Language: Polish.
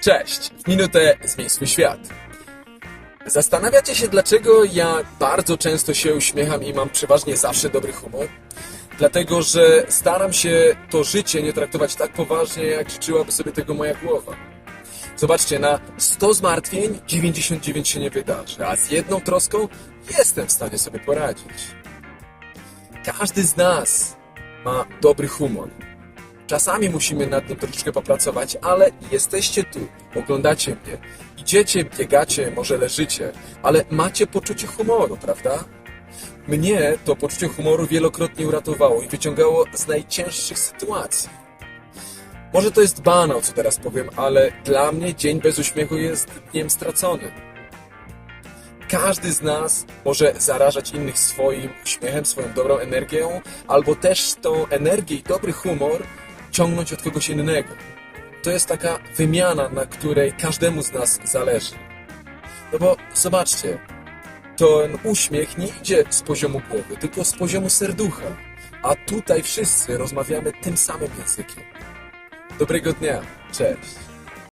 Cześć! W minutę zmień swój świat. Zastanawiacie się, dlaczego ja bardzo często się uśmiecham i mam przeważnie zawsze dobry humor? Dlatego, że staram się to życie nie traktować tak poważnie, jak życzyłaby sobie tego moja głowa. Zobaczcie, na 100 zmartwień 99 się nie wydarzy, a z jedną troską jestem w stanie sobie poradzić. Każdy z nas ma dobry humor. Czasami musimy nad nim troszeczkę popracować, ale jesteście tu, oglądacie mnie, idziecie, biegacie, może leżycie, ale macie poczucie humoru, prawda? Mnie to poczucie humoru wielokrotnie uratowało i wyciągało z najcięższych sytuacji. Może to jest banał, co teraz powiem, ale dla mnie dzień bez uśmiechu jest dniem straconym. Każdy z nas może zarażać innych swoim uśmiechem, swoją dobrą energią, albo też tą energię i dobry humor ciągnąć od kogoś innego. To jest taka wymiana, na której każdemu z nas zależy. No bo zobaczcie, ten uśmiech nie idzie z poziomu głowy, tylko z poziomu serducha. A tutaj wszyscy rozmawiamy tym samym językiem. Dobrego dnia, cześć.